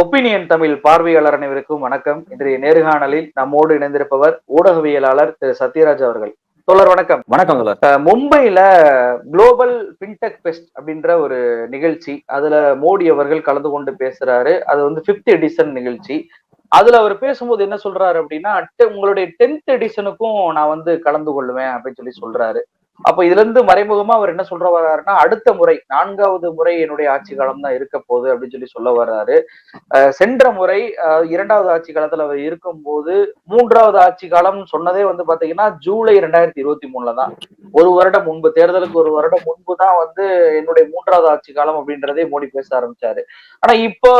Opinion Tamil பார்வையாளர் அனைவருக்கும் வணக்கம். இன்றைய நேர்காணலில் நம்மோடு இணைந்திருப்பவர் ஊடகவியலாளர் திரு சத்யராஜ் அவர்கள். தோழர் வணக்கம். வணக்கம் தோழர். அஹ் மும்பைல குளோபல் பின்டெக் பெஸ்ட் அப்படின்ற ஒரு நிகழ்ச்சி அதுல மோடி அவர்கள் கலந்து கொண்டு பேசுறாரு. அது வந்து பிப்த் எடிசன் நிகழ்ச்சி. அதுல அவர் பேசும்போது என்ன சொல்றாரு அப்படின்னா "te- உங்களுடைய டென்த் எடிசனுக்கும் நான் வந்து கலந்து கொள்ளுவேன் அப்படின்னு சொல்லி சொல்றாரு. அப்ப இதுல இருந்து மறைமுகமா அவர் என்ன சொல்ற வர்றாருன்னா அடுத்த முறை நான்காவது முறை என்னுடைய ஆட்சி காலம் தான் இருக்க போகுது அப்படின்னு சொல்லி சொல்ல வர்றாரு. சென்ற முறை இரண்டாவது ஆட்சி காலத்துல அவர் இருக்கும்போது மூன்றாவது ஆட்சி காலம் சொன்னதே வந்து பாத்தீங்கன்னா ஜூலை ரெண்டாயிரத்தி இருபத்தி மூணுல தான். ஒரு வருடம் முன்பு தேர்தலுக்கு ஒரு வருடம் முன்பு தான் வந்து என்னுடைய மூன்றாவது ஆட்சி காலம் அப்படின்றதே மோடி பேச ஆரம்பிச்சாரு. ஆனா இப்போ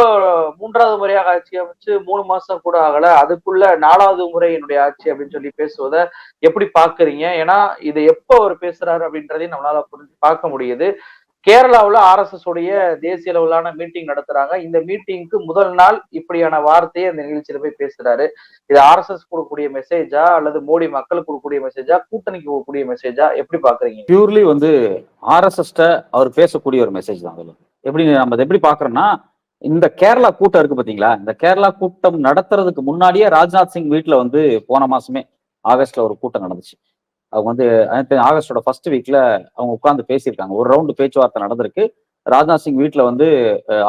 மூன்றாவது முறையாக ஆட்சி அமைச்சு மூணு மாசம் கூட ஆகல. அதுக்குள்ள நாலாவது முறை என்னுடைய ஆட்சி அப்படின்னு சொல்லி பேசுவதை எப்படி பாக்குறீங்க? ஏன்னா இது எப்போ அவர் பேசுறாரு அப்படின்றதையும் நம்மளால புரிஞ்சு பார்க்க முடியுது. கேரளாவுல ஆர்எஸ்எஸ் உடைய தேசிய அளவிலான மீட்டிங் நடத்துறாங்க. இந்த மீட்டிங்க்கு முதல் நாள் இப்படியான வார்த்தையை அந்த நிகழ்ச்சியில போய் பேசுறாரு. இது ஆர்எஸ்எஸ் கொடுக்கக்கூடிய மெசேஜா அல்லது மோடி மக்களுக்கு கொடுக்கக்கூடிய மெசேஜா கூட்டணிக்கு கொடுக்கக்கூடிய மெசேஜா எப்படி பாக்குறீங்க பியூர்லி வந்து ஆர்எஸ்எஸ்ட அவர் பேசக்கூடிய ஒரு மெசேஜ் தான் அதுல. எப்படி நம்ம அதை எப்படி பாக்குறோம்னா இந்த கேரளா கூட்டம் இருக்கு பாத்தீங்களா? இந்த கேரளா கூட்டம் நடத்துறதுக்கு முன்னாடியே ராஜ்நாத் சிங் வீட்ல வந்து போன மாசமே ஆகஸ்ட்ல ஒரு கூட்டம் நடந்துச்சு. அவங்க வந்து ஆகஸ்டோட ஃபர்ஸ்ட் வீக்ல அவங்க உட்கார்ந்து பேசியிருக்காங்க. ஒரு ரவுண்டு பேச்சுவார்த்தை நடந்திருக்கு. ராஜ்நாத் சிங் வீட்டில் வந்து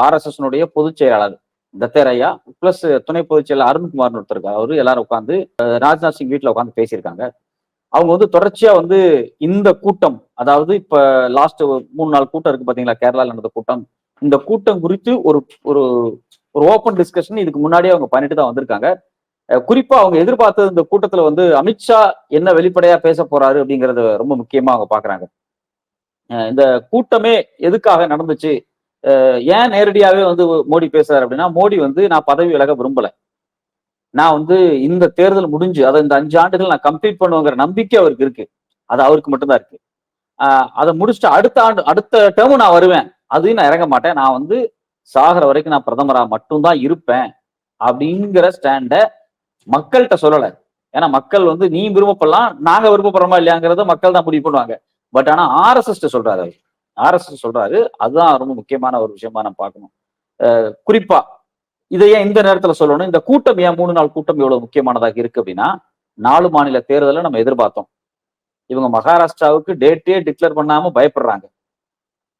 ஆர்எஸ்எஸ்னுடைய பொதுச் செயலாளர் தத்தேரையா பிளஸ் துணை பொதுச் செயலாளர் அருண்குமார்னு ஒருத்தர் அவரு எல்லாரும் உட்காந்து ராஜ்நாத் சிங் வீட்டில் உட்காந்து பேசியிருக்காங்க. அவங்க வந்து தொடர்ச்சியா வந்து இந்த கூட்டம் அதாவது இப்ப லாஸ்ட் மூணு நாள் கூட்டம் இருக்கு பாத்தீங்களா? கேரளால நடந்த கூட்டம். இந்த கூட்டம் குறித்து ஒரு ஒரு ஒரு ஓப்பன் டிஸ்கஷன் இதுக்கு முன்னாடியே அவங்க பண்ணிட்டு தான் வந்திருக்காங்க. குறிப்பா அவங்க எதிர்பார்த்தது இந்த கூட்டத்துல வந்து அமித்ஷா என்ன வெளிப்படையா பேச போறாரு அப்படிங்கறத ரொம்ப முக்கியமா அவங்க பாக்குறாங்க. இந்த கூட்டமே எதுக்காக நடந்துச்சு? ஏன் நேரடியாவே வந்து மோடி பேசுறாரு அப்படின்னா மோடி வந்து நான் பதவி விலக விரும்பல. நான் வந்து இந்த தேர்தல் முடிஞ்சு அதை இந்த அஞ்சு ஆண்டுகள் நான் கம்ப்ளீட் பண்ணுவேங்கிற நம்பிக்கை அவருக்கு இருக்கு. அது அவருக்கு மட்டும்தான் இருக்கு. ஆஹ் அதை முடிச்சுட்டு அடுத்த ஆண்டு அடுத்த டேர்மும் நான் வருவேன். அதையும் நான் இறங்க மாட்டேன். நான் வந்து சாகிற வரைக்கும் நான் பிரதமரா மட்டும்தான் இருப்பேன் அப்படிங்கிற ஸ்டாண்ட மக்கள்கிட்ட சொல்லலை. ஏன்னா மக்கள் வந்து நீ விருப்பப்படலாம் நாங்க விருப்பப்படுறோமா இல்லையாங்கிறத மக்கள் தான் முடிவு பண்ணுவாங்க. பட் ஆனா ஆர்எஸ்எஸ் சொல்றாரு அவர். ஆர்எஸ்எஸ் சொல்றாரு. அதுதான் ரொம்ப முக்கியமான ஒரு விஷயமா நம்ம பார்க்கணும். அஹ் குறிப்பா இதை ஏன் இந்த நேரத்துல சொல்லணும்? இந்த கூட்டம் ஏன் மூணு நாள் கூட்டம் எவ்வளவு முக்கியமானதாக இருக்கு அப்படின்னா நாலு மாநில தேர்தலை நம்ம எதிர்பார்த்தோம். இவங்க மகாராஷ்டிராவுக்கு டேட்டே டிக்ளேர் பண்ணாம பயப்படுறாங்க.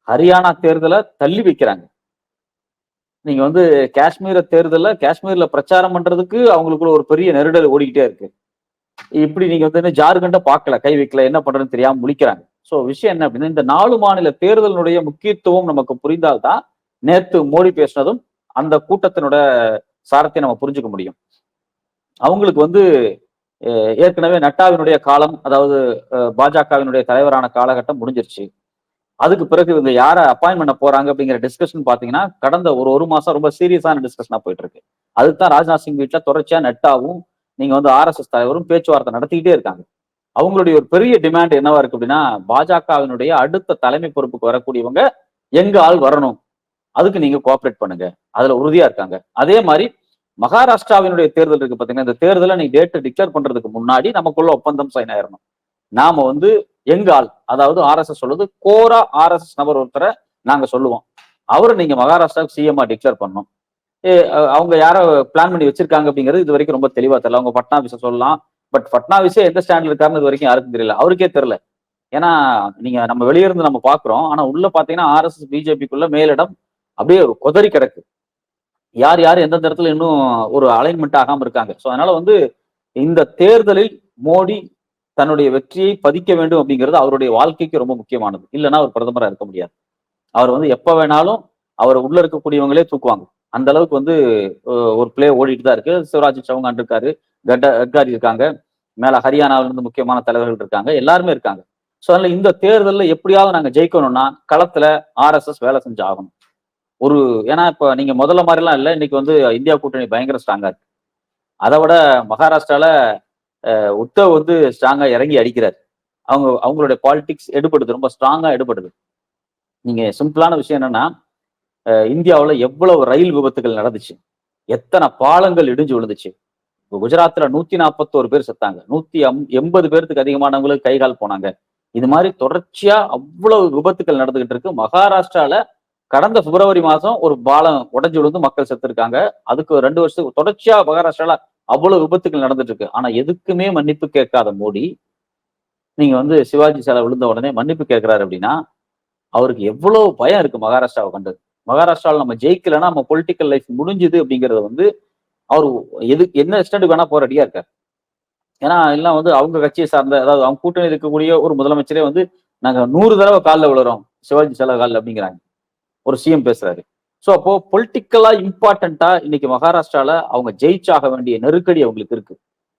ஹரியானா தேர்தலை தள்ளி வைக்கிறாங்க. நீங்க வந்து காஷ்மீர தேர்தல்ல காஷ்மீர்ல பிரச்சாரம் பண்றதுக்கு அவங்களுக்குள்ள ஒரு பெரிய நெருடல் ஓடிக்கிட்டே இருக்கு. இப்படி நீங்க வந்து ஜார்க்கண்ட பார்க்கல கை வைக்கல என்ன பண்றதுன்னு தெரியாம முழிக்கிறாங்க. சோ விஷயம் என்ன அப்படின்னா இந்த நாலு மாநில தேர்தலினுடைய முக்கியத்துவம் நமக்கு புரிந்தால்தான் நேத்து மோடி பேசினதும் அந்த கூட்டத்தினோட சாரத்தை நம்ம புரிஞ்சுக்க முடியும். அவங்களுக்கு வந்து ஏற்கனவே நட்டாவினுடைய காலம் அதாவது பாஜகவினுடைய தலைவரான காலகட்டம் முடிஞ்சிருச்சு. அதுக்கு பிறகு இவங்க யாரை அப்பாயின் பண்ண போறாங்க அப்படிங்கிற டிஸ்கஷன் பாத்தீங்கன்னா கடந்த ஒரு ஒரு மாசம் ரொம்ப சீரியஸான டிஸ்கஷனா போயிட்டு இருக்கு அதுக்கு தான் ராஜ்நாத் சிங் வீட்டுல தொடர்ச்சியா நட்டாவும் நீங்க வந்து ஆர்எஸ்எஸ் தலைவரும் பேச்சுவார்த்தை நடத்திக்கிட்டே இருக்காங்க. அவங்களுடைய ஒரு பெரிய டிமாண்ட் என்னவா இருக்கு அப்படின்னா பாஜகவினுடைய அடுத்த தலைமை பொறுப்புக்கு வரக்கூடியவங்க எங்க ஆள் வரணும். அதுக்கு நீங்க கோஆபரேட் பண்ணுங்க. அதுல உறுதியா இருக்காங்க. அதே மாதிரி மகாராஷ்டிராவினுடைய தேர்தல் இருக்கு பாத்தீங்கன்னா இந்த தேர்தலை நீ டேட்டை டிக்ளேர் பண்றதுக்கு முன்னாடி நமக்குள்ள ஒப்பந்தம் சைன் ஆயிடணும் நாம வந்து எங்கால் அதாவது ஆர்எஸ்எஸ் சொல்லுது கோரா ஆர்எஸ்எஸ் நபர் ஒருத்தரை நாங்க சொல்லுவோம். அவரை நீங்க மகாராஷ்டிராவுக்கு சிஎம்ஆ டிக்ளேர் பண்ணணும். ஏ, அவங்க யார பிளான் பண்ணி வச்சிருக்காங்க அப்படிங்கிறது இது வரைக்கும் ரொம்ப தெளிவா தெரியல. அவங்க பட்னாவிஸை சொல்லலாம். பட் பட்னாவிஸே எந்த ஸ்டாண்ட்ல இருக்காருன்னு இது வரைக்கும் யாருக்கும் தெரியல. அவருக்கே தெரியல. ஏன்னா நீங்க நம்ம வெளியே இருந்து நம்ம பாக்குறோம். ஆனா உள்ள பாத்தீங்கன்னா ஆர்எஸ்எஸ் பிஜேபிக்குள்ள மேலிடம் அப்படியே ஒரு கொதறி கிடக்கு. யார் யார் எந்தெந்த இடத்துல இன்னும் ஒரு அலைன்மெண்ட் ஆகாம இருக்காங்க. ஸோ அதனால வந்து இந்த தேர்தலில் மோடி தன்னுடைய வெற்றியை பதிக்க வேண்டும் அப்படிங்கிறது அவருடைய வாழ்க்கைக்கு ரொம்ப முக்கியமானது. இல்லைன்னா அவர் பிரதமராக இருக்க முடியாது. அவர் வந்து எப்போ வேணாலும் அவர் உள்ள இருக்கக்கூடியவங்களே தூக்குவாங்க. அந்த அளவுக்கு வந்து ஒரு பிளே ஓடிட்டு தான் இருக்கு. சிவராஜ் சவுகான் இருக்காரு கட்ட கட்காரி இருக்காங்க. மேல ஹரியானாவிலிருந்து முக்கியமான தலைவர்கள் இருக்காங்க. எல்லாருமே இருக்காங்க. ஸோ அதனால இந்த தேர்தலில் எப்படியாவது நாங்கள் ஜெயிக்கணும்னா களத்துல ஆர்எஸ்எஸ் வேலை செஞ்சு ஆகணும். ஒரு ஏன்னா இப்போ நீங்க முதல்ல மாதிரிலாம் இல்லை. இன்னைக்கு வந்து இந்தியா கூட்டணி பயங்கர ஸ்ட்ராங்கா இருக்கு. அதை விட மகாராஷ்டிரால உத்தவ் வந்து ஸ்ட்ராங்கா இறங்கி அடிக்கிறார். அவங்க அவங்களுடைய பாலிடிக்ஸ் எடுபடுது ரொம்ப ஸ்ட்ராங்கா எடுபடுது. நீங்க சிம்பிளான விஷயம் என்னன்னா இந்தியாவில் எவ்வளவு ரயில் விபத்துகள் நடந்துச்சு. எத்தனை பாலங்கள் இடிஞ்சு விழுந்துச்சு. இப்போ குஜராத்ல நூத்தி நாற்பத்தோரு பேர் செத்தாங்க. நூத்தி அம் எண்பது பேர்த்துக்கு அதிகமானவங்களுக்கு கை கால் போனாங்க. இது மாதிரி தொடர்ச்சியா அவ்வளவு விபத்துகள் நடந்துகிட்டு இருக்கு. மகாராஷ்டிரால கடந்த பிப்ரவரி மாசம் ஒரு பாலம் உடஞ்சு விழுந்து மக்கள் செத்துருக்காங்க. அதுக்கு ரெண்டு வருஷத்துக்கு தொடர்ச்சியா மகாராஷ்டிரால அவ்வளவு விபத்துகள் நடந்துட்டு இருக்கு ஆனா எதுக்குமே மன்னிப்பு கேட்காத மோடி நீங்க வந்து சிவாஜி சிலை விழுந்த உடனே மன்னிப்பு கேட்கிறாரு அப்படின்னா அவருக்கு எவ்வளவு பயம் இருக்கு மகாராஷ்டிராவை கண்டு மகாராஷ்டிராவில் நம்ம ஜெயிக்கலன்னா நம்ம பொலிட்டிக்கல் லைஃப் முடிஞ்சுது அப்படிங்கறத வந்து அவர் எது என்ன எக்ஸ்டெண்ட் வேணா போற ரெடியா இருக்காரு. ஏன்னா எல்லாம் வந்து அவங்க கட்சியை சார்ந்த அதாவது அவங்க கூட்டணி இருக்கக்கூடிய ஒரு முதலமைச்சரே வந்து நாங்க நூறு தடவை காலில் விழுறோம். சிவாஜி சிலை காலில் அப்படிங்கிறாங்க. ஒரு சிஎம் பேசுறாரு. ஸோ அப்போ பொலிட்டிக்கலா இம்பார்ட்டண்டா இன்னைக்கு மகாராஷ்டிரால அவங்க ஜெயிச்சாக வேண்டிய நெருக்கடி அவங்களுக்கு இருக்கு.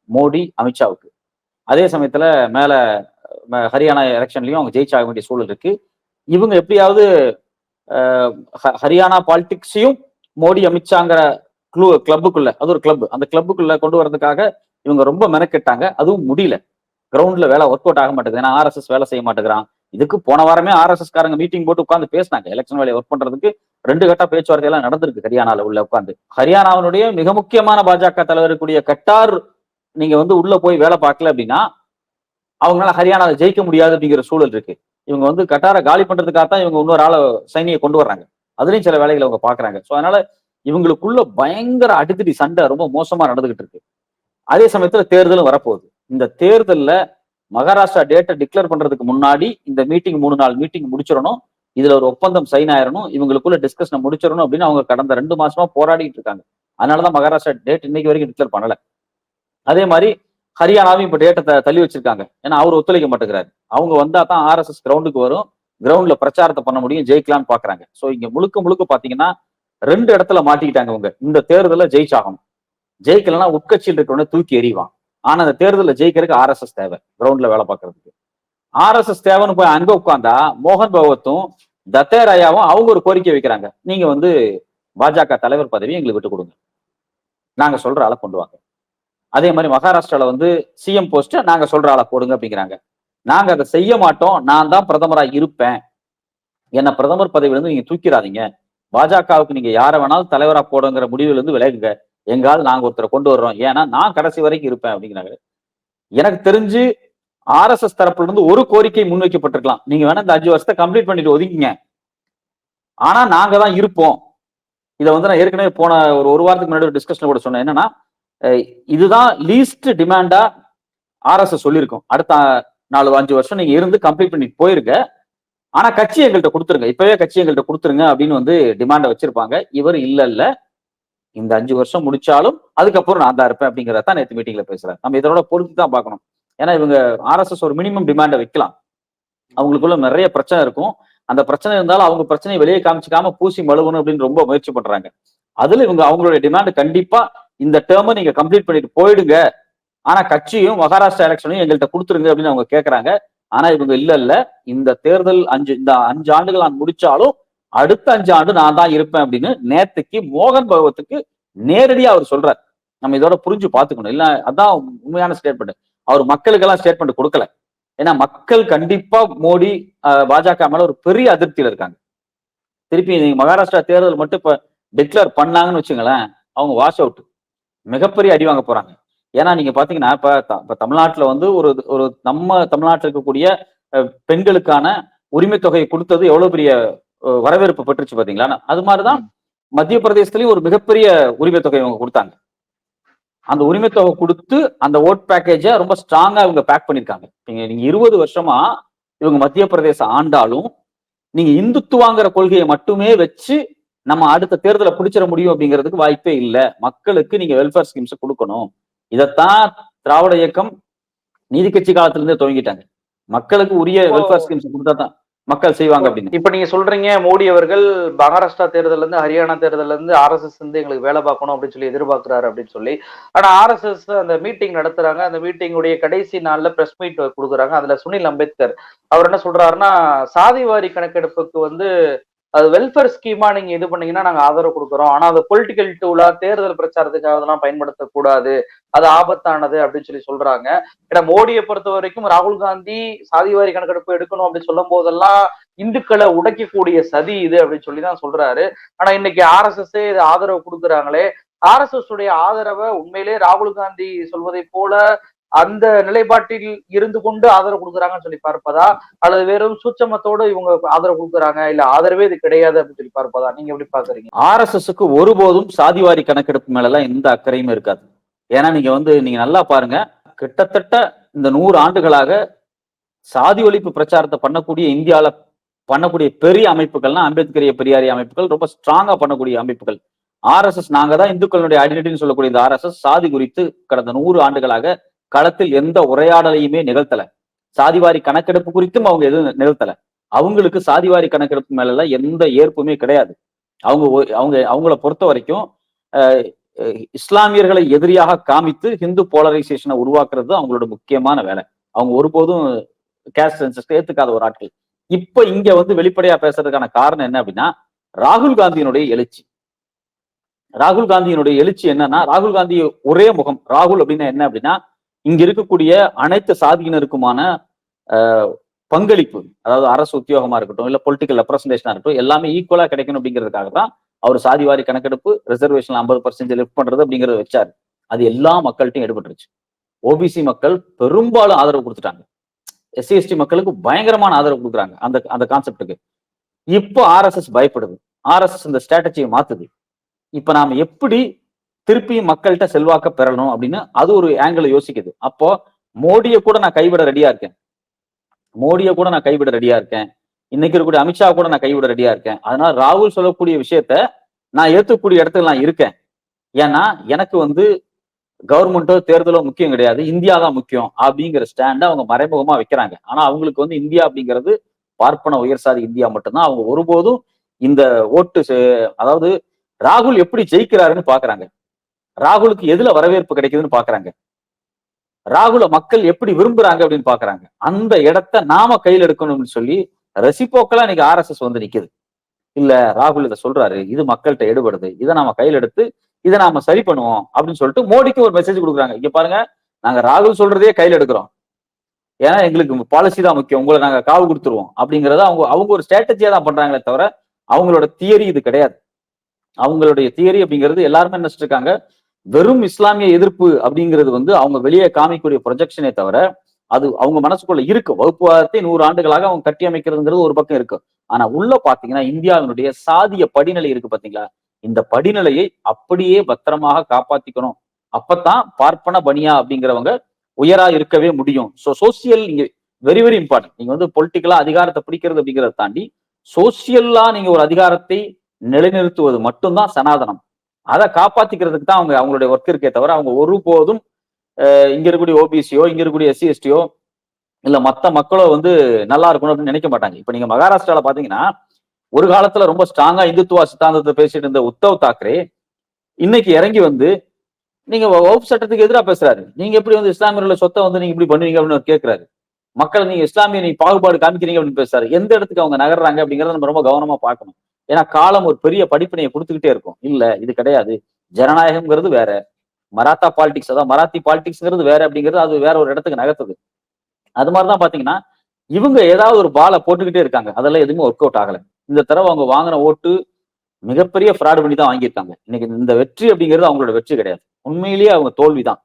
மோடி அமித்ஷாவுக்கு. அதே சமயத்துல மேல ஹரியானா எலெக்ஷன்லயும் அவங்க ஜெயிச்சாக வேண்டிய சூழல் இருக்கு. இவங்க எப்படியாவது ஹ- ஹரியானா பாலிடிக்ஸையும் மோடி அமித்ஷாங்கிற க்ளூ கிளப்புக்குள்ள அது ஒரு கிளப் அந்த கிளப்புக்குள்ள கொண்டு வரதுக்காக இவங்க ரொம்ப மெனக்கெட்டாங்க. அதுவும் முடியல. கிரவுண்ட்ல வேலை ஒர்க் அவுட் ஆக மாட்டேங்குது. ஏன்னா ஆர்எஸ்எஸ் வேலை செய்ய மாட்டேங்கிறான். இதுக்கு போன வாரமே ஆர்எஸ்எஸ் காரங்க மீட்டிங் போட்டு உட்காந்து பேசினாங்க. எலெக்ஷன் வேலையை ஒர்க் பண்றதுக்கு ரெண்டு கட்ட பேச்சுவார்த்தை எல்லாம் நடந்திருக்கு ஹரியானால உள்ள உட்காந்து ஹரியானாவினுடைய மிக முக்கியமான பாஜக தலைவர் கூடிய கட்டார் நீங்க வந்து உள்ள போய் வேலை பார்க்கல அப்படின்னா அவங்களால ஹரியானாவை ஜெயிக்க முடியாது அப்படிங்கிற சூழல் இருக்கு. இவங்க வந்து கட்டாரை காலி பண்றதுக்காக தான் இவங்க இன்னொரு ஆளை சைனியை கொண்டு வர்றாங்க. அதுலயும் சில வேலைகளை அவங்க பாக்குறாங்க ஸோ அதனால இவங்களுக்குள்ள பயங்கர அடித்தடி சண்டை ரொம்ப மோசமா நடந்துகிட்டு இருக்கு. அதே சமயத்துல தேர்தலும் வரப்போகுது. இந்த தேர்தல்ல மகாராஷ்டிரா டேட்டை டிக்ளேர் பண்றதுக்கு முன்னாடி இந்த மீட்டிங் மூணு நாள் மீட்டிங் முடிச்சிடணும். இதுல ஒரு ஒப்பந்தம் சைன் ஆயிரணும். இவங்களுக்குள்ள டிஸ்கஷனை முடிச்சிடணும் அப்படின்னு அவங்க கடந்த ரெண்டு மாசமா போராடிட்டு இருக்காங்க. அதனாலதான் மகாராஷ்டிரா டேட் இன்னைக்கு வரைக்கும் டிக்ளேர் பண்ணல. அதே மாதிரி ஹரியானாவும் இப்ப டேட்டை தள்ளி வச்சிருக்காங்க. ஏன்னா அவர் ஒத்துழைக்க மாட்டேங்கிறாரு. அவங்க வந்தா தான் ஆர்எஸ்எஸ் கிரவுண்டுக்கு வரும். கிரவுண்ட்ல பிரச்சாரத்தை பண்ண முடியும். ஜெயிக்கலாம்னு பாக்குறாங்க. சோ இங்க முழுக்க முழுக்க பாத்தீங்கன்னா ரெண்டு இடத்துல மாட்டிக்கிட்டாங்க அவங்க இந்த தேர்தலில் ஜெயிச்சாகணும். ஜெயிக்கலன்னா உட்கட்சியில் இருக்கிறவன தூக்கி எறிவான். ஆனா அந்த தேர்தலில் ஜெயிக்கிறதுக்கு ஆர்எஸ்எஸ் தேவை கிரவுண்ட்ல வேலை பார்க்கறதுக்கு. ஆர்எஸ்எஸ் தேவைன்னு போய் அங்க உட்காந்தா மோகன் பகவத்தும் தத்தேராயாவும் அவங்க ஒரு கோரிக்கை வைக்கிறாங்க. நீங்க வந்து பாஜக தலைவர் பதவி எங்களுக்கு விட்டு கொடுங்க. நாங்க சொல்ற ஆளை கொண்டு வாங்க. அதே மாதிரி மகாராஷ்டிரால வந்து சிஎம் போஸ்ட் நாங்க சொல்ற ஆளை போடுங்க அப்படிங்கிறாங்க. நாங்க அதை செய்ய மாட்டோம். நான் தான் பிரதமரா இருப்பேன். என்ன பிரதமர் பதவியிலிருந்து நீங்க தூக்கிடாதீங்க. பாஜகவுக்கு நீங்க யாரை வேணாலும் தலைவரா போடுங்கிற முடிவுல இருந்து விலகுங்க. எங்கால் நாங்க ஒருத்தரை கொண்டு வர்றோம். ஏன்னா நான் கடைசி வரைக்கும் இருப்பேன் அப்படிங்கிறாங்க எனக்கு தெரிஞ்சு ஆர்எஸ்எஸ் தரப்புல இருந்து ஒரு கோரிக்கை முன்வைக்கப்பட்டிருக்கலாம். நீங்க வேணா இந்த அஞ்சு வருஷத்தை கம்ப்ளீட் பண்ணிட்டு ஒதுங்கிங்க. ஆனா நாங்க தான் இருப்போம். இதை வந்து நான் ஏற்கனவே போன ஒரு ஒரு வாரத்துக்கு முன்னாடி ஒரு டிஸ்கஷன் கூட சொன்னேன். என்னன்னா இதுதான் லீஸ்ட் டிமாண்டா ஆர்எஸ்எஸ் சொல்லியிருக்கோம். அடுத்த நாலு அஞ்சு வருஷம் நீங்க இருந்து கம்ப்ளீட் பண்ணிட்டு போயிருங்க. ஆனா கட்சி எங்கள்கிட்ட கொடுத்துருங்க. இப்பவே கட்சி எங்கள்கிட்ட கொடுத்துருங்க அப்படின்னு வந்து டிமாண்டை வச்சிருப்பாங்க. இவர் இல்ல இல்ல இந்த அஞ்சு வருஷம் முடிச்சாலும் அதுக்கப்புறம் நான் தான் இருப்பேன் அப்படிங்கிறத தான் நேற்று மீட்டிங்ல பேசுறேன். நம்ம இதோட பொறுத்து தான் பார்க்கணும். ஏன்னா இவங்க ஆர்எஸ்எஸ் ஒரு மினிமம் டிமாண்டை வைக்கலாம். அவங்களுக்குள்ள நிறைய பிரச்சனை இருக்கும். அந்த பிரச்சனை இருந்தாலும் அவங்க பிரச்சனையை வெளியே காமிச்சிக்காம பூசி மழுவணும் அப்படின்னு ரொம்ப முயற்சி பண்றாங்க. அதுல இவங்க அவங்களுடைய டிமாண்ட் கண்டிப்பா இந்த டேர்மை நீங்க கம்ப்ளீட் பண்ணிட்டு போயிடுங்க. ஆனா கட்சியும் மகாராஷ்டிரா எலெக்ஷனையும் எங்கள்கிட்ட கொடுத்துருங்க அப்படின்னு அவங்க கேட்கறாங்க ஆனா இவங்க இல்ல இல்ல இந்த தேர்தல் அஞ்சு இந்த அஞ்சு ஆண்டுகள் நான் முடிச்சாலும் அடுத்த அஞ்சு ஆண்டு நான் தான் இருப்பேன் அப்படின்னு நேத்துக்கு மோகன் பகவத்துக்கு நேரடியா அவர் சொல்றார். நம்ம இதோட புரிஞ்சு பாத்துக்கணும் இல்ல அதான் உண்மையான ஸ்டேட்மெண்ட் அவர் மக்களுக்கெல்லாம் ஸ்டேட்மெண்ட் கொடுக்கல. ஏன்னா மக்கள் கண்டிப்பா மோடி பாஜக மேல ஒரு பெரிய அதிருப்தியில இருக்காங்க. திருப்பி நீங்க மகாராஷ்டிரா தேர்தல் மட்டும் இப்ப டிக்ளேர் பண்ணாங்கன்னு வச்சுங்களேன் அவங்க வாஷ் அவுட். மிகப்பெரிய அடி வாங்க போறாங்க. ஏன்னா நீங்க பாத்தீங்கன்னா இப்ப த- இப்ப தமிழ்நாட்டுல வந்து ஒரு ஒரு நம்ம தமிழ்நாட்டில் இருக்கக்கூடிய பெண்களுக்கான உரிமை தொகையை கொடுத்தது எவ்வளவு பெரிய வரவேற்பு பெற்றுச்சு பாத்தீங்களா? அது மாதிரிதான் மத்திய பிரதேசத்துலயும் ஒரு மிகப்பெரிய உரிமை தொகை அவங்க கொடுத்தாங்க. அந்த உரிமை தொகை கொடுத்து அந்த ஓட் பேக்கேஜை ரொம்ப ஸ்ட்ராங்கா இவங்க பேக் பண்ணிருக்காங்க. நீங்க நீங்க இருபது வருஷமா இவங்க மத்திய பிரதேசம் ஆண்டாலும் நீங்க இந்துத்துவாங்கிற கொள்கையை மட்டுமே வச்சு நம்ம அடுத்த தேர்தலை பிடிச்சிட முடியும் அப்படிங்கிறதுக்கு வாய்ப்பே இல்லை. மக்களுக்கு நீங்க வெல்ஃபேர் ஸ்கீம்ஸ் கொடுக்கணும். இதைத்தான் திராவிட இயக்கம் நீதி கட்சி காலத்துல இருந்தே துவங்கிட்டாங்க மக்களுக்கு உரிய வெல்ஃபேர் ஸ்கீம்ஸ் கொடுத்தா தான். மக்கள் செய்வாங்க அப்படின்னு. இப்ப நீங்க சொல்றீங்க மோடி அவர்கள் மகாராஷ்டிரா தேர்தல்ல இருந்து ஹரியானா தேர்தல்ல இருந்து ஆர்எஸ்எஸ் வந்து எங்களுக்கு வேலை பார்க்கணும் அப்படின்னு சொல்லி எதிர்பார்க்கிறாரு அப்படின்னு சொல்லி. ஆனா ஆர்எஸ்எஸ் அந்த மீட்டிங் நடத்துறாங்க. அந்த மீட்டிங்குடைய கடைசி நாள்ல பிரஸ் மீட் கொடுக்குறாங்க. அதுல சுனில் அம்பேத்கர். அவர் என்ன சொல்றாருன்னா சாதிவாரி கணக்கெடுப்புக்கு வந்து அது வெல்ஃபேர் ஸ்கீமா நீங்க இது பண்ணீங்கன்னா நாங்க ஆதரவு கொடுக்குறோம். ஆனா அது பொலிட்டிக்கல் டூலா தேர்தல் பிரச்சாரத்துக்காக அதெல்லாம் பயன்படுத்தக்கூடாது அது ஆபத்தானது அப்படின்னு சொல்லி சொல்றாங்க. ஏன்னா மோடியை பொறுத்த வரைக்கும் ராகுல் காந்தி சாதிவாரி கணக்கெடுப்பு எடுக்கணும் அப்படின்னு சொல்லும் போதெல்லாம் இந்துக்களை உடைக்கக்கூடிய சதி இது அப்படின்னு சொல்லி தான் சொல்றாரு. ஆனா இன்னைக்கு ஆர்எஸ்எஸ் இது ஆதரவு கொடுக்குறாங்களே. ஆர்எஸ்எஸ் உடைய ஆதரவை உண்மையிலே ராகுல் காந்தி சொல்வதை போல அந்த நிலைப்பாட்டில் இருந்து கொண்டு ஆதரவு கொடுக்குறாங்கன்னு சொல்லி பார்ப்பதா? அல்லது வெறும் சூச்சமத்தோடு இவங்க ஆதரவு கொடுக்குறாங்க? இல்ல ஆதரவே இது கிடையாது அப்படின்னு சொல்லி பார்ப்பதா? நீங்க எப்படி பாக்குறீங்க ஆர்எஸ்எஸ்க்கு ஒருபோதும் சாதிவாரி கணக்கெடுப்பு மேல எல்லாம் எந்த அக்கறையும் இருக்காது. ஏன்னா நீங்க வந்து நீங்க நல்லா பாருங்க. கிட்டத்தட்ட இந்த நூறு ஆண்டுகளாக சாதி ஒழிப்பு பிரச்சாரத்தை பண்ணக்கூடிய இந்தியாவில பண்ணக்கூடிய பெரிய அமைப்புகள்னா அம்பேத்கரிய பெரியாரிய அமைப்புகள் ரொம்ப ஸ்ட்ராங்கா பண்ணக்கூடிய அமைப்புகள். ஆர்எஸ்எஸ் நாங்க தான் இந்துக்களுடைய ஐடென்டிட்டின்னு சொல்லக்கூடிய இந்த ஆர்எஸ்எஸ் சாதி குறித்து கடந்த நூறு ஆண்டுகளாக களத்தில் எந்த உரையாடலையுமே நிகழ்த்தல. சாதிவாரி கணக்கெடுப்பு குறித்தும் அவங்க எதுவும் நிகழ்த்தல. அவங்களுக்கு சாதிவாரி கணக்கெடுப்பு மேல எல்லாம் எந்த ஏற்புமே கிடையாது. அவங்க அவங்க அவங்கள பொறுத்த வரைக்கும் இஸ்லாமியர்களை எதிரியாக காமித்து ஹிந்து போலரைசேஷனை உருவாக்குறது அவங்களோட முக்கியமான வேலை. அவங்க ஒருபோதும் கேஸ்ட் சென்சஸ் ஏத்துக்காத ஒரு ஆட்கள். இப்ப இங்க வந்து வெளிப்படையா பேசுறதுக்கான காரணம் என்ன அப்படின்னா ராகுல் காந்தியினுடைய எழுச்சி. ராகுல் காந்தியினுடைய எழுச்சி என்னன்னா ராகுல் காந்தி ஒரே முகம் ராகுல் அப்படின்னா என்ன அப்படின்னா இங்க இருக்கக்கூடிய அனைத்து சாதியினருக்குமான பங்களிப்பு அதாவது அரசு உத்தியோகமா இருக்கட்டும் இல்ல பொலிட்டிக்கல் ரெப்ரஸன்டேஷனா இருக்கட்டும் எல்லாமே ஈக்குவலா கிடைக்கணும் அப்படிங்கிறதுக்காக தான் அவர் சாதிவாரி கணக்கெடுப்பு ரிசர்வேஷன் ஐம்பது பர்சன்டேஜ் லிஃப்ட் பண்றது அப்படிங்கறத வச்சாரு. அது எல்லா மக்கள்கிட்டையும் எடுபட்டுருச்சு. ஓபிசி மக்கள் பெரும்பாலும் ஆதரவு கொடுத்துட்டாங்க. எஸ்சி எஸ்டி மக்களுக்கு பயங்கரமான ஆதரவு கொடுக்குறாங்க அந்த அந்த கான்செப்டுக்கு இப்போ ஆர்எஸ்எஸ் பயப்படுது. ஆர்எஸ்எஸ் இந்த ஸ்ட்ராட்டஜியை மாத்துது. இப்ப நாம எப்படி திருப்பி மக்கள்கிட்ட செல்வாக்க பெறணும் அப்படின்னு அது ஒரு ஆங்கிள் யோசிக்குது. அப்போ மோடியை கூட நான் கைவிட ரெடியா இருக்கேன். மோடியை கூட நான் கைவிட ரெடியா இருக்கேன். இன்னைக்கு இருக்கக்கூடிய அமித்ஷா கூட நான் கைவிட ரெடியா இருக்கேன். அதனால ராகுல் சொல்லக்கூடிய விஷயத்த நான் ஏத்துக்கக்கூடிய இடத்துல நான் இருக்கேன். ஏன்னா எனக்கு வந்து கவர்மெண்ட்டோ தேர்தலோ முக்கியம் கிடையாது. இந்தியா தான் முக்கியம் அப்படிங்கிற ஸ்டாண்டை அவங்க மறைமுகமா வைக்கிறாங்க. ஆனா அவங்களுக்கு வந்து இந்தியா அப்படிங்கிறது பார்ப்பன உயர்சாதி இந்தியா மட்டும்தான். அவங்க ஒருபோதும் இந்த ஓட்டு அதாவது ராகுல் எப்படி ஜெயிக்கிறாருன்னு பாக்குறாங்க ராகுலுக்கு எதுல வரவேற்பு கிடைக்குதுன்னு பாக்குறாங்க. ராகுல மக்கள் எப்படி விரும்புறாங்க அப்படின்னு பாக்குறாங்க. அந்த இடத்த நாம கையில் எடுக்கணும்னு சொல்லி ரசிப்போக்கெல்லாம் இன்னைக்கு ஆர்எஸ்எஸ் வந்து நிக்குது. இல்ல ராகுல் இதை சொல்றாரு இது மக்கள்கிட்ட எடுபடுது இதை நாம கையில் எடுத்து இதை நாம சரி பண்ணுவோம் அப்படின்னு சொல்லிட்டு மோடிக்கு ஒரு மெசேஜ் கொடுக்குறாங்க. இங்க பாருங்க நாங்க ராகுல் சொல்றதையே கையில் எடுக்கிறோம். ஏன்னா எங்களுக்கு பாலிசி தான் முக்கியம். உங்களை நாங்க காவு கொடுத்துருவோம். அப்படிங்கறத அவங்க அவங்க ஒரு ஸ்ட்ராட்டஜியா தான் பண்றாங்களே தவிர அவங்களோட தியரி இது கிடையாது. அவங்களுடைய தியரி அப்படிங்கிறது எல்லாருமே நினைச்சிட்டு இருக்காங்க. வெறும் இஸ்லாமிய எதிர்ப்பு அப்படிங்கிறது வந்து அவங்க வெளியே காமிக்கூடிய ப்ரொஜெக்ஷனே தவிர அது அவங்க மனசுக்குள்ள இருக்கு. வகுப்புவாதத்தை நூறு ஆண்டுகளாக அவங்க கட்டி அமைக்கிறதுங்கிறது ஒரு பக்கம் இருக்கு. ஆனா உள்ள பாத்தீங்கன்னா இந்தியாவினுடைய சாதிய படிநிலை இருக்கு பாத்தீங்களா இந்த படிநிலையை அப்படியே பத்திரமாக காப்பாத்திக்கணும். அப்பதான் பார்ப்பன பனியா அப்படிங்கிறவங்க உயரா இருக்கவே முடியும். ஸோ சோசியல் நீங்க வெரி வெரி இம்பார்ட்டன்ட் நீங்க வந்து பொலிட்டிக்கலா அதிகாரத்தை பிடிக்கிறது அப்படிங்கிறத தாண்டி சோசியல்லா நீங்க ஒரு அதிகாரத்தை நிலைநிறுத்துவது மட்டும்தான் சனாதனம். அதை காப்பாத்திக்கிறதுக்கு தான் அவங்க அவங்களுடைய ஒர்க் இருக்கே தவிர அவங்க ஒருபோதும் இங்க இருக்கக்கூடிய ஓபிசியோ இங்க இருக்கக்கூடிய எஸ்சி எஸ்டியோ இல்ல மத்த மக்களோ வந்து நல்லா இருக்கணும் அப்படின்னு நினைக்க மாட்டாங்க. இப்ப நீங்க மகாராஷ்டிரால பாத்தீங்கன்னா ஒரு காலத்துல ரொம்ப ஸ்ட்ராங்கா இந்துத்துவா சித்தாந்தத்தை பேசிட்டு இருந்த உத்தவ் தாக்கரே இன்னைக்கு இறங்கி வந்து நீங்க வ- வகுப்பு சட்டத்துக்கு எதிராக பேசுறாரு. நீங்க எப்படி வந்து இஸ்லாமியர்களோட சொத்தை வந்து நீங்க இப்படி பண்ணுவீங்க அப்படின்னு அவர் கேட்கிறாரு மக்கள் நீங்க இஸ்லாமிய நீ பாகுபாடு காமிக்கிறீங்க அப்படின்னு பேசுறாரு. எந்த இடத்துக்கு அவங்க நகர்றாங்க அப்படிங்கறத நம்ம ரொம்ப கவனமா பார்க்கணும். ஏன்னா காலம் ஒரு பெரிய படிப்பினையை கொடுத்துக்கிட்டே இருக்கும். இல்ல இது கிடையாது. ஜனநாயகம்ங்கிறது வேற. மராத்தா பாலிடிக்ஸ் அதான் மராத்தி பாலிடிக்ஸ்ங்கிறது வேற அப்படிங்கிறது அது வேற ஒரு இடத்துக்கு நகர்த்துது. அது மாதிரிதான் பாத்தீங்கன்னா இவங்க ஏதாவது ஒரு பாலை போட்டுக்கிட்டே இருக்காங்க. அதெல்லாம் எதுவுமே ஒர்க் அவுட் ஆகல. இந்த தடவை அவங்க வாங்கின ஓட்டு மிகப்பெரிய ஃப்ராட் பண்ணி தான் வாங்கியிருக்காங்க. இன்னைக்கு இந்த வெற்றி அப்படிங்கிறது அவங்களோட வெற்றி கிடையாது. உண்மையிலேயே அவங்க தோல்விதான்.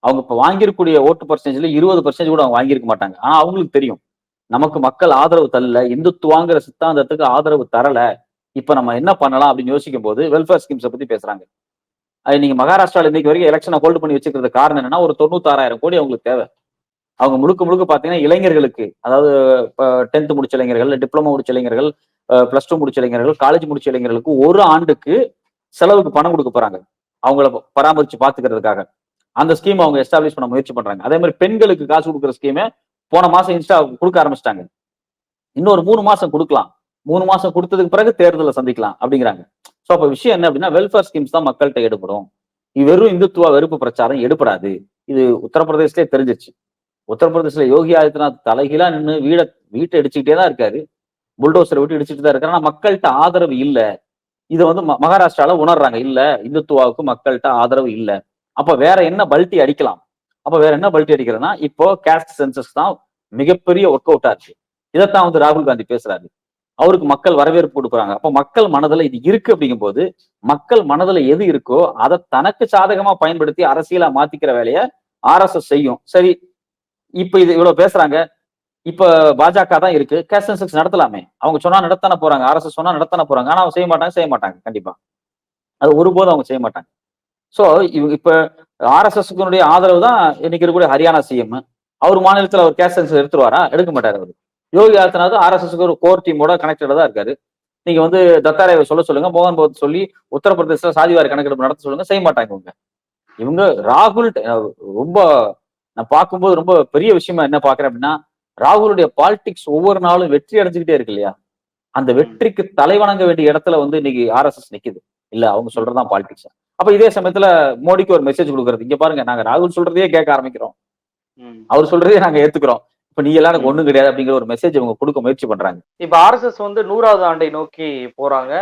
அவங்க இப்ப வாங்கியிருக்கக்கூடிய ஓட்டு பர்சன்டேஜ்ல இருபது பர்சன்டேஜ் கூட அவங்க வாங்கியிருக்க மாட்டாங்க. ஆனா அவங்களுக்கு தெரியும். நமக்கு மக்கள் ஆதரவு தரல. இந்துத்துவாங்கிற சித்தாந்தத்துக்கு ஆதரவு தரல. இப்ப நம்ம என்ன பண்ணலாம் அப்படின்னு யோசிக்கும் போது வெல்ஃபேர் ஸ்கீம்ஸை பத்தி பேசுறாங்க. அது நீங்க மகாராஷ்டிரால இன்னைக்கு வரைக்கும் எலெக்ஷனை ஹோல்டு பண்ணி வச்சுக்கிறது காரணம் என்னன்னா ஒரு தொண்ணூத்தாறாயிரம் கோடி அவங்களுக்கு தேவை. அவங்க முழுக்க முழுக்க பாத்தீங்கன்னா இளைஞர்களுக்கு அதாவது டென்த் முடிச்ச இளைஞர்கள் டிப்ளமோ முடிச்ச இளைஞர்கள் பிளஸ் டூ முடிச்ச இளைஞர்கள் காலேஜ் முடிச்ச இளைஞர்களுக்கு ஒரு ஆண்டுக்கு செலவுக்கு பணம் கொடுக்க போறாங்க. அவங்கள பராமரிச்சு பாத்துக்கிறதுக்காக. அந்த ஸ்கீம் அவங்க எஸ்டாப்ளிஷ் பண்ண முயற்சி பண்றாங்க. அதே மாதிரி பெண்களுக்கு காசு கொடுக்குற ஸ்கீமை போன மாசம் இன்ஸ்டா கொடுக்க ஆரம்பிச்சிட்டாங்க. இன்னொரு மூணு மாசம் கொடுக்கலாம். மூணு மாசம் கொடுத்ததுக்கு பிறகு தேர்தலை சந்திக்கலாம் அப்படிங்கிறாங்க. சோ அப்ப விஷயம் என்ன அப்படின்னா வெல்ஃபேர் ஸ்கீம்ஸ் தான் மக்கள்கிட்ட எடுபடும். இது வெறும் இந்துத்துவ வெறுப்பு பிரச்சாரம் எடுபடாது. இது உத்தரப்பிரதேசலே தெரிஞ்சிச்சு உத்தரப்பிரதேசல யோகி ஆதித்யநாத் தலைகீழா நின்று வீட வீட்டை இடிச்சுக்கிட்டே தான் இருக்காரு. புல்டோசரை விட்டு இடிச்சுட்டு தான் இருக்காரு. ஆனா மக்கள்கிட்ட ஆதரவு இல்ல. இதை வந்து ம- மகாராஷ்டிரால உணர்றாங்க. இல்ல இந்துத்துவாவுக்கு மக்கள்கிட்ட ஆதரவு இல்ல. அப்ப வேற என்ன பல்ட்டி அடிக்கலாம்? அப்ப வேற என்ன பல்ட்டி அடிக்கிறேன்னா இப்போ கேஸ்ட் சென்சஸ் தான் மிகப்பெரிய ஒர்க் அவுட்டா இருக்கு. இதைத்தான் வந்து ராகுல் காந்தி பேசுறாரு. அவருக்கு மக்கள் வரவேற்பு கொடுக்குறாங்க. அப்ப மக்கள் மனதுல இது இருக்கு அப்படிங்கும்போது மக்கள் மனதுல எது இருக்கோ அதை தனக்கு சாதகமா பயன்படுத்தி அரசியலா மாத்திக்கிற வேலையை ஆர்எஸ்எஸ் செய்யும். சரி இப்ப இது இவ்வளவு பேசுறாங்க. இப்ப பாஜக தான் இருக்கு. கேஷ் அண்ட் செக்ஸ் நடத்தலாமே. அவங்க சொன்னா நடத்தான போறாங்க. ஆர்எஸ்எஸ் சொன்னா நடத்தன போறாங்க. ஆனா அவங்க செய்ய மாட்டாங்க செய்ய மாட்டாங்க. கண்டிப்பா. அது ஒருபோதும் அவங்க செய்ய மாட்டாங்க. சோ இவங்க இப்ப ஆர்எஸ்எஸ்னுடைய ஆதரவு தான் இன்னைக்கு இருக்கக்கூடிய ஹரியானா சிஎம் அவர் மாநிலத்துல அவர் கேஷ் சென்சஸ் எடுத்துருவாரா? எடுக்க மாட்டாரு அவர். யோகி ஆதித்யநாத் ஆர்எஸ்எஸ்க்கு ஒரு கோர் டீமோட கனெக்டடா தான் இருக்காரு. நீங்க வந்து தத்தாரேவை சொல்ல சொல்லுங்க மோகன் பகவத் சொல்லி உத்தரப்பிரதேசல சாதிவாரி கணக்கெடுப்பு நடத்த சொல்லுங்க செய்ய மாட்டாங்க இவங்க இவங்க ராகுல் ரொம்ப நான் பார்க்கும்போது ரொம்ப பெரிய விஷயமா என்ன பாக்குறேன் அப்படின்னா ராகுலுடைய பாலிடிக்ஸ் ஒவ்வொரு நாளும் வெற்றி அடைஞ்சுக்கிட்டே இருக்கு இல்லையா? அந்த வெற்றிக்கு தலைவணங்க வேண்டிய இடத்துல வந்து இன்னைக்கு ஆர்எஸ்எஸ் நிக்குது. இல்ல அவங்க சொல்றதுதான் பாலிடிக்ஸ் அப்ப இதே சமயத்துல மோடிக்கு ஒரு மெசேஜ் கொடுக்கறது. இங்க பாருங்க நாங்க ராகுல் சொல்றதையே கேட்க ஆரம்பிக்கிறோம். அவர் சொல்றதையே நாங்க ஏத்துக்கிறோம். இப்ப நீ எல்லாம் எனக்கு ஒண்ணும் கிடையாது அப்படிங்கிற ஒரு மெசேஜ் அவங்க கொடுக்க முயற்சி பண்றாங்க. இப்ப ஆர்எஸ்எஸ் வந்து நூறாவது ஆண்டை நோக்கி போறாங்க.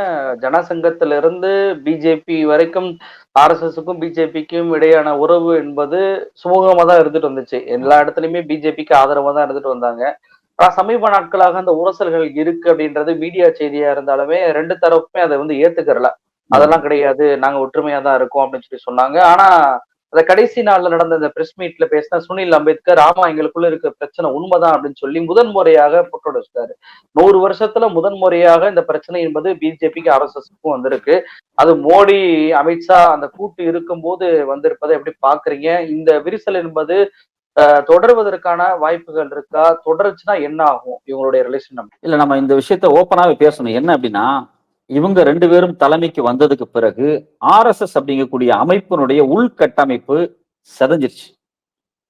ஜனசங்கத்துல இருந்து பிஜேபி வரைக்கும் ஆர்எஸ்எஸ்க்கும் பிஜேபிக்கும் இடையான உறவு என்பது சுமூகமா தான் இருந்துட்டு வந்துச்சு. எல்லா இடத்துலயுமே பிஜேபிக்கு ஆதரவா தான் இருந்துட்டு வந்தாங்க. ஆனா சமீப நாட்களாக அந்த உரசல்கள் இருக்கு அப்படின்றது மீடியா செய்தியா இருந்தாலுமே ரெண்டு தரப்புமே அதை வந்து ஏத்துக்கறல. அதெல்லாம் கிடையாது. நாங்க ஒற்றுமையா தான் இருக்கோம் அப்படின்னு சொல்லி சொன்னாங்க. ஆனா அந்த கடைசி நாள்ல நடந்த இந்த பிரஸ் மீட்ல பேசின சுனில் அம்பேத்கர் ஆமா எங்களுக்குள்ள இருக்க பிரச்சனை உண்மைதான் அப்படின்னு சொல்லி முதன் முறையாக போட்டோடிச்சிட்டாரு நூறு வருஷத்துல முதன் முறையாக இந்த பிரச்சனை என்பது பிஜேபிக்கு ஆர்எஸ்எஸ்க்கும் வந்திருக்கு. அது மோடி அமித்ஷா அந்த கூட்டு இருக்கும்போது வந்திருப்பதை எப்படி பாக்குறீங்க? இந்த விரிசல் என்பது தொடர்வதற்கான வாய்ப்புகள் இருக்கா? தொடர்ச்சுன்னா என்ன ஆகும்? இவங்களுடைய ரிலேஷன் இல்ல நம்ம இந்த விஷயத்த ஓப்பனாவே பேசணும். என்ன அப்படின்னா இவங்க ரெண்டு பேரும் தலைமைக்கு வந்ததுக்கு பிறகு ஆர்எஸ்எஸ் அப்படிங்கக்கூடிய அமைப்பினுடைய உள்கட்டமைப்பு செதஞ்சிருச்சு.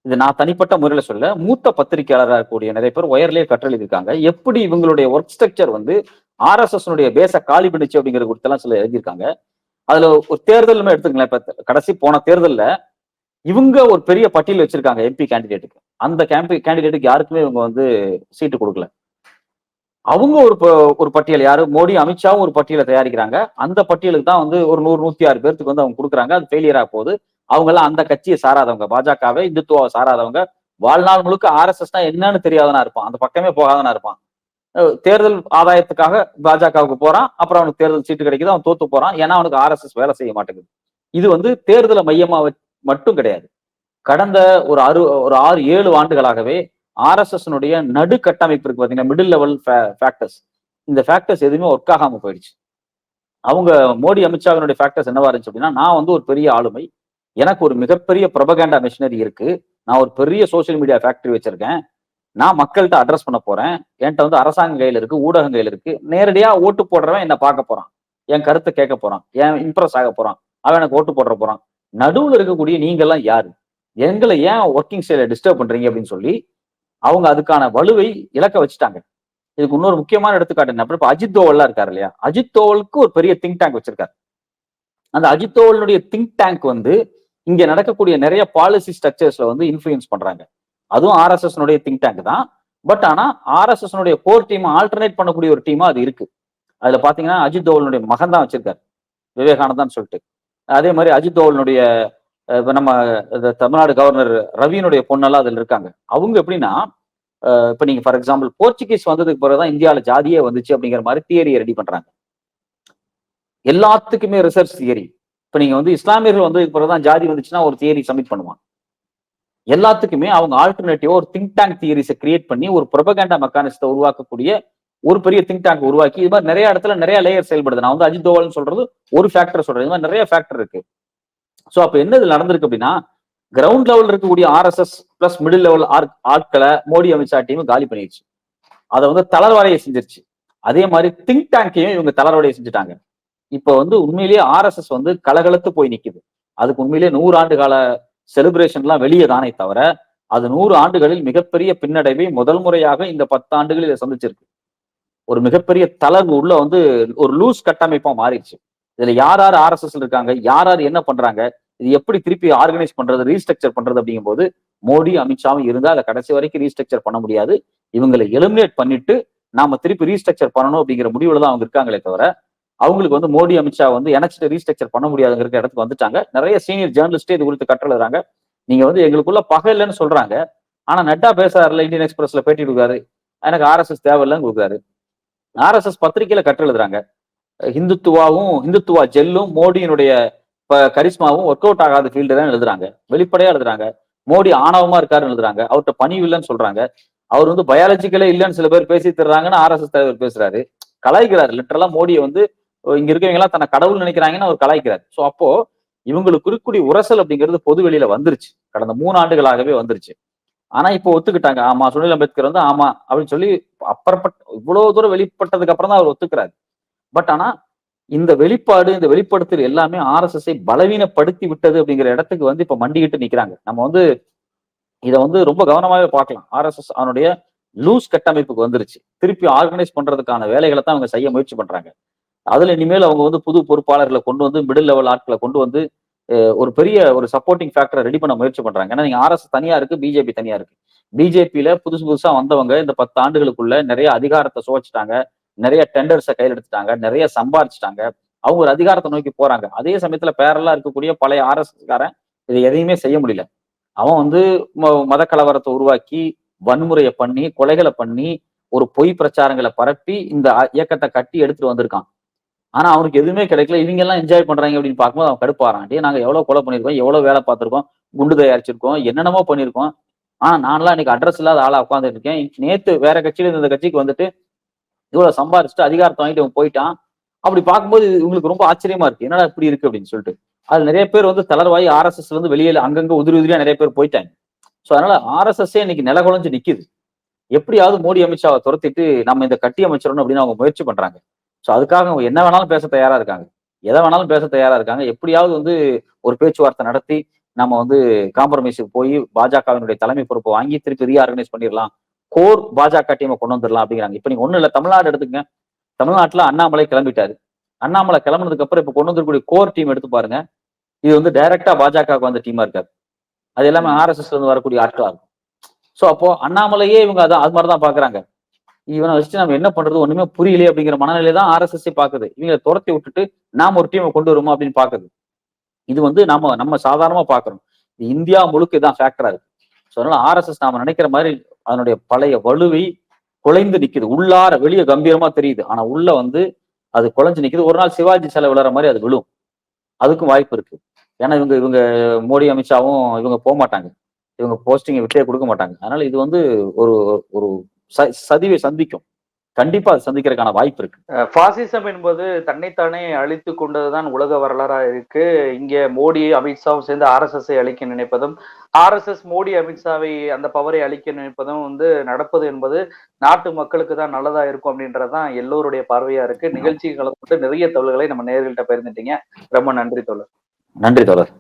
இது நான் தனிப்பட்ட முறையில் சொல்ல மூத்த பத்திரிகையாளராக இருக்கக்கூடிய நிறைய பேர் ஒயர்லேயே கற்றெழுதிருக்காங்க எப்படி இவங்களுடைய ஒர்க் ஸ்ட்ரக்சர் வந்து ஆர்எஸ்எஸ்னுடைய பேச காலி பண்ணிச்சு அப்படிங்கிற குறித்தெல்லாம் சில எழுதியிருக்காங்க. அதுல ஒரு தேர்தலுமே எடுத்துக்கலாம் இப்ப கடைசி போன தேர்தலில் இவங்க ஒரு பெரிய பட்டியல் வச்சிருக்காங்க எம்பி கேண்டிடேட்டுக்கு அந்த கேம்பி கேண்டிடேட்டுக்கு யாருக்குமே இவங்க வந்து சீட்டு கொடுக்கல. அவங்க ஒரு ஒரு பட்டியல் யாரு? மோடி அமித்ஷாவும் ஒரு பட்டியலை தயாரிக்கிறாங்க. அந்த பட்டியலுக்கு தான் வந்து ஒரு நூறு நூத்தி ஆறு பேர்த்துக்கு வந்து அவங்க கொடுக்குறாங்க. அது ஃபெயிலியரா போகுது. அவங்க எல்லாம் அந்த கட்சியை சாராதவங்க. பாஜகவை இந்துத்துவாவை சாராதவங்க. வாழ்நாள் முழுக்க ஆர்எஸ்எஸ்னா என்னன்னு தெரியாதனா இருப்பான். அந்த பக்கமே போகாதனா இருப்பான். தேர்தல் ஆதாயத்துக்காக பாஜகவுக்கு போறான். அப்புறம் அவனுக்கு தேர்தல் சீட்டு கிடைக்குது. அவன் தோத்து போறான். ஏன்னா அவனுக்கு ஆர்எஸ்எஸ் வேலை செய்ய மாட்டேங்குது. இது வந்து தேர்தலை மையமா வச்சு மட்டும் கிடையாது. கடந்த ஒரு அறு ஒரு ஆறு ஏழு ஆண்டுகளாகவே ஆர்எஸ்எஸ்னுடைய நடு கட்டமைப்பு இருக்கு பார்த்தீங்கன்னா மிடில் லெவல் ஃபேக்டர்ஸ் இந்த ஃபேக்டர்ஸ் எதுவுமே ஒர்க் ஆகாம போயிடுச்சு. அவங்க மோடி அமித்ஷாவினுடைய ஃபேக்டர்ஸ் என்னவா இருந்துச்சு அப்படின்னா நான் வந்து ஒரு பெரிய ஆளுமை. எனக்கு ஒரு மிகப்பெரிய ப்ரொபகேண்டா மிஷினரி இருக்கு. நான் ஒரு பெரிய சோஷியல் மீடியா ஃபேக்டரி வச்சிருக்கேன். நான் மக்கள்கிட்ட அட்ரஸ் பண்ண போறேன். என்கிட்ட வந்து அரசாங்க கையில இருக்கு ஊடகம் கையில இருக்கு. நேரடியா ஓட்டு போடுறவன் என்ன பார்க்க போறான். என் கருத்தை கேட்க போறான். என் இம்ப்ரெஸ் ஆக போறான். அவன் எனக்கு ஓட்டு போடுற போறான். நடுவில் இருக்கக்கூடிய நீங்கெல்லாம் யாரு? எங்களை ஏன் ஒர்க்கிங் ஸ்டைல டிஸ்டர்ப் பண்றீங்க அப்படின்னு சொல்லி அவங்க அதுக்கான வலுவை இழக்க வச்சுட்டாங்க. இதுக்கு இன்னொரு முக்கியமான எடுத்துக்காட்டு என்ன இப்ப அஜித் தோவல்லாம் இருக்காரு இல்லையா? அஜித் தோவலுக்கு ஒரு பெரிய திங்க் டேங்க் வச்சிருக்காரு. அந்த அஜித் தோவலுடைய திங்க் டேங்க் வந்து இங்க நடக்கக்கூடிய நிறைய பாலிசி ஸ்ட்ரக்சர்ஸ்ல வந்து இன்ஃபுளுன்ஸ் பண்றாங்க. அதுவும் ஆர்எஸ்எஸ் திங்க் டேங்க் தான். பட் ஆனா ஆர்எஸ்எஸ் கோர் டீம் ஆல்டர்னேட் பண்ணக்கூடிய ஒரு டீமா அது இருக்கு. அதுல பாத்தீங்கன்னா அஜித் தோவலுடைய மகன் தான் வச்சிருக்காரு. விவேகானந்தான்னு சொல்லிட்டு. அதே மாதிரி அஜித் தோவலுடைய இப்போ நம்ம தமிழ்நாடு கவர்னர் ரவியினுடைய பொண்ணெல்லாம் அதுல இருக்காங்க. அவங்க எப்படின்னா இப்போ இப்ப நீங்க ஃபார் எக்ஸாம்பிள் போர்ச்சுகீஸ் வந்ததுக்கு பிறகுதான் இந்தியாவில ஜாதியே வந்துச்சு அப்படிங்கிற மாதிரி தியரியை ரெடி பண்றாங்க. எல்லாத்துக்குமே ரிசர்ச் தியரி இப்போ நீங்க வந்து இஸ்லாமியர்கள் வந்ததுக்கு பிறகுதான் ஜாதி வந்துச்சுன்னா ஒரு தியரி சப்மிட் பண்ணுவான் எல்லாத்துக்குமே அவங்க ஆல்டர்னேட்டிவா ஒரு திங்க் டேங்க் தியரிஸை கிரியேட் பண்ணி ஒரு ப்ரொபகேண்டா மெக்கானிசத்தை உருவாக்கக்கூடிய ஒரு பெரிய திங்க் டேங்க் உருவாக்கி இது மாதிரி நிறைய இடத்துல நிறைய லேயர் செயல்படுது. நான் வந்து அஜித் தோவல்னு சொல்றது ஒரு ஃபேக்டர் சொல்றது இது மாதிரி நிறைய ஃபேக்டர் இருக்கு. ஸோ அப்போ என்ன இது நடந்திருக்கு அப்படின்னா கிரவுண்ட் லெவல் இருக்கக்கூடிய ஆர்எஸ்எஸ் பிளஸ் மிடில் லெவல் ஆட்களை மோடி அமித்ஷா டீம் காலி பண்ணிடுச்சு அதை வந்து தளர்வடையை செஞ்சிருச்சு. அதே மாதிரி திங்க் டேங்கையும் இவங்க தளர்வடையை செஞ்சுட்டாங்க. இப்போ வந்து உண்மையிலேயே ஆர்எஸ்எஸ் வந்து கலகலத்து போய் நிக்குது. அதுக்கு உண்மையிலேயே நூறு ஆண்டு கால செலிப்ரேஷன்லாம் வெளியே தானே தவிர அது நூறு ஆண்டுகளில் மிகப்பெரிய பின்னடைவை முதல் முறையாக இந்த பத்து ஆண்டுகளில் இதை சந்திச்சிருக்கு. ஒரு மிகப்பெரிய தளர்வு உள்ள வந்து ஒரு லூஸ் கட்டமைப்பா மாறிடுச்சு. இதுல யார் யார் ஆர்எஸ்எஸ் இருக்காங்க யார் யார் என்ன பண்றாங்க இது எப்படி திருப்பி ஆர்கனைஸ் பண்றது ரீஸ்ட்ரக்சர் பண்றது அப்படிங்கும் போது மோடி அமித்ஷாவும் இருந்தா அதை கடைசி வரைக்கும் ரீஸ்ட்ரக்சர் பண்ண முடியாது. இவங்களை எலிமினேட் பண்ணிட்டு நாம திருப்பி ரீஸ்ட்ரக்சர் பண்ணணும் அப்படிங்கிற முடிவுல தான் அவங்க இருக்காங்களே தவிர அவங்களுக்கு வந்து மோடி அமித்ஷா வந்து இணைச்சிட்டு ரீஸ்ட்ரக்சர் பண்ண முடியாதுங்கிற இடத்துக்கு வந்துட்டாங்க. நிறைய சீனியர் ஜேர்னலிஸ்டே இது குறித்து கற்றழுறாங்க நீங்க வந்து எங்களுக்குள்ள பகை இல்லைன்னு சொல்றாங்க. ஆனா நட்டா பேசுறாருல இந்தியன் எக்ஸ்பிரஸ்ல பேட்டி கொடுக்காரு. எனக்கு ஆர்எஸ்எஸ் தேவையில்லைன்னு கொடுக்குறாரு ஆர்எஸ்எஸ் பத்திரிகையில கட்டெழுதுறாங்க ஹிந்துத்துவாவும் ஹிந்துத்துவா ஜெல்லும் மோடியினுடைய ப- கரிஸ்மாவும் ஒர்க் அவுட் ஆகாத ஃபீல்டு தான் எழுதுறாங்க. வெளிப்படையா எழுதுறாங்க. மோடி ஆணவமா இருக்காருன்னு எழுதுறாங்க. அவர்கிட்ட பணிவு இல்லைன்னு சொல்றாங்க. அவர் வந்து பயாலஜிக்கலே இல்லைன்னு சில பேர் பேசி தர்றாங்கன்னு ஆர்எஸ்எஸ் தலைவர் பேசுறாரு. கலாய்க்கிறாரு. லிட்டரலா மோடியை வந்து இங்க இருக்கவங்க எல்லாம் தன்னை கடவுள் நினைக்கிறாங்கன்னு அவர் கலாய்க்கிறார். சோ அப்போ இவங்களுக்கு இருக்கக்கூடிய உரசல் அப்படிங்கிறது பொது வெளியில வந்துருச்சு. கடந்த மூணு ஆண்டுகளாகவே வந்துருச்சு. ஆனா இப்போ ஒத்துக்கிட்டாங்க. ஆமா சுனில் அம்பேத்கர் வந்து ஆமா அப்படின்னு சொல்லி அப்புறப்பட்ட இவ்வளவு தூரம் வெளிப்பட்டதுக்கு அப்புறம் தான் அவர் ஒத்துக்கிறாரு. பட் ஆனா இந்த வெளிப்பாடு இந்த வெளிப்படுத்தல் எல்லாமே ஆர்எஸ்எஸ்ஐ பலவீனப்படுத்தி விட்டது அப்படிங்கிற இடத்துக்கு வந்து இப்ப மண்டிக்கிட்டு நிக்கிறாங்க. நம்ம வந்து இதை வந்து ரொம்ப கவனமாவே பார்க்கலாம். ஆர்எஸ்எஸ் அவனுடைய லூஸ் கட்டமைப்புக்கு வந்துருச்சு. திருப்பி ஆர்கனைஸ் பண்றதுக்கான வேலைகளை தான் அவங்க செய்ய முயற்சி பண்றாங்க. அதுல இனிமேல் அவங்க வந்து புது பொறுப்பாளர்களை கொண்டு வந்து மிடில் லெவல் ஆட்களை கொண்டு வந்து ஒரு பெரிய ஒரு சப்போர்ட்டிங் ஃபேக்டரை ரெடி பண்ண முயற்சி பண்றாங்க. ஏன்னா நீங்க ஆர்எஸ் தனியா இருக்கு பிஜேபி தனியா இருக்கு. பிஜேபியில புதுசு புதுசா வந்தவங்க இந்த பத்து ஆண்டுகளுக்குள்ள நிறைய அதிகாரத்தை சுவைச்சிட்டாங்க. நிறைய டெண்டர்ஸை கையில் எடுத்துட்டாங்க நிறைய சம்பாரிச்சிட்டாங்க. அவங்க ஒரு அதிகாரத்தை நோக்கி போறாங்க. அதே சமயத்துல பேரலா இருக்கக்கூடிய பழைய ஆர்எஸ்காரன் இதை எதையுமே செய்ய முடியல. அவன் வந்து ம- மத கலவரத்தை உருவாக்கி வன்முறையை பண்ணி கொலைகளை பண்ணி ஒரு பொய் பிரச்சாரங்களை பரப்பி இந்த இயக்கத்தை கட்டி எடுத்துட்டு வந்திருக்கான். ஆனா அவனுக்கு எதுவுமே கிடைக்கல. இவங்க எல்லாம் என்ஜாய் பண்றாங்க அப்படின்னு பார்க்கும்போது அவன் கடுப்பாறான். டே நாங்க எவ்வளவு கொலை பண்ணிருக்கோம் எவ்வளவு வேலை பார்த்திருக்கோம் குண்டு தயாரிச்சிருக்கோம் என்னென்னமோ பண்ணிருக்கோம் ஆனா நான்லாம் இன்னைக்கு அட்ரஸ் இல்லாத ஆளா உட்காந்துட்டு இருக்கேன். நேத்து வேற கட்சியில இருந்த இந்த கட்சிக்கு வந்துட்டு இவ்வளவு சம்பாரிச்சுட்டு அதிகாரத்தை வாங்கிட்டு அவன் போயிட்டான். அப்படி பார்க்கும்போது இவங்களுக்கு ரொம்ப ஆச்சரியமா இருக்கு. என்னடா இப்படி இருக்கு அப்படின்னு சொல்லிட்டு. அது நிறைய பேர் வந்து தளர்வாயி ஆர்எஸ்எஸ் வந்து வெளியில அங்கங்க உதிரி உதிரியா நிறைய பேர் போயிட்டாங்க. சோ அதனால ஆர்எஸ்எஸ் இன்னைக்கு நில நிக்குது. எப்படியாவது மோடி அமித்ஷாவை துரத்திட்டு நம்ம இந்த கட்டி அமைச்சிடணும் அப்படின்னு அவங்க முயற்சி பண்றாங்க. சோ அதுக்காக அவங்க என்ன வேணாலும் பேச தயாரா இருக்காங்க. எதை வேணாலும் பேச தயாரா இருக்காங்க. எப்படியாவது வந்து ஒரு பேச்சுவார்த்தை நடத்தி நம்ம வந்து காம்ப்ரமைஸுக்கு போய் பாஜகவினுடைய தலைமை பொறுப்பை வாங்கி திருப்பி ரீஆர்கனைஸ் பண்ணிடலாம். கோர் பாஜக டீமை கொண்டு வந்துடலாம் அப்படிங்கிறாங்க. இப்ப நீங்க ஒண்ணும் இல்ல தமிழ்நாடு எடுத்துங்க தமிழ்நாட்டுல அண்ணாமலை கிளம்பிட்டாரு. அண்ணாமலை கிளம்புனதுக்கு அப்புறம் இப்ப கொண்டு வந்திருக்கக்கூடிய கோர் டீம் எடுத்து பாருங்க. இது வந்து டைரக்டா பாஜகவுக்கு வந்த டீமா இருக்காது அது எல்லாமே ஆர்எஸ்எஸ் இருந்து வரக்கூடிய ஆட்களா இருக்கும். சோ அப்போ அண்ணாமலையே இவங்க அதான் அது மாதிரிதான் பாக்குறாங்க. இவனை வச்சுட்டு நம்ம என்ன பண்றது? ஒண்ணுமே புரியலையே அப்படிங்கிற மனநிலை தான் ஆர்எஸ்எஸ் பாக்குது. இவங்களை துரத்தி விட்டுட்டு நாம ஒரு டீமை கொண்டு வருவோம் அப்படின்னு பாக்குது. இது வந்து நம்ம நம்ம சாதாரணமா பாக்குறோம். இந்தியா முழுக்க இதான் ஃபேக்டரா இருக்கு. ஸோ அதனால ஆர்எஸ்எஸ் நாம நினைக்கிற மாதிரி அதனுடைய பழைய வலுவை குலைந்து நிக்குது. உள்ளார வெளியே கம்பீரமா தெரியுது. ஆனா உள்ள வந்து அது குலைஞ்சு நிக்குது. ஒரு நாள் சிவாஜி சிலை விழுற மாதிரி அது விழும். அதுக்கும் வாய்ப்பு இருக்கு. ஏன்னா இவங்க இவங்க மோடி அமித்ஷாவும் இவங்க போக மாட்டாங்க. இவங்க போஸ்டிங்கை விட்டே கொடுக்க மாட்டாங்க. அதனால இது வந்து ஒரு ஒரு ச- சதிவை சந்திக்கும். கண்டிப்பா அது சந்திக்கிறதுக்கான வாய்ப்பு இருக்கு. பாசிசம் என்பது தன்னைத்தானே அழித்து கொண்டதுதான் உலக வரலாறா இருக்கு. இங்க மோடி அமித்ஷாவும் சேர்ந்து ஆர்எஸ்எஸ்ஐ அழிக்க நினைப்பதும் ஆர்எஸ்எஸ் மோடி அமித்ஷாவை அந்த பவரை அழிக்க நினைப்பதும் வந்து நடப்பது என்பது நாட்டு மக்களுக்கு தான் நல்லதா இருக்கும் அப்படின்றதுதான் எல்லோருடைய பார்வையா இருக்கு. நிகழ்ச்சி கலந்து நிறைய தகவல்களை நம்ம நேர்கள்ட்ட பகிர்ந்துட்டீங்க. ரொம்ப நன்றி தோழர். நன்றி தோழர்.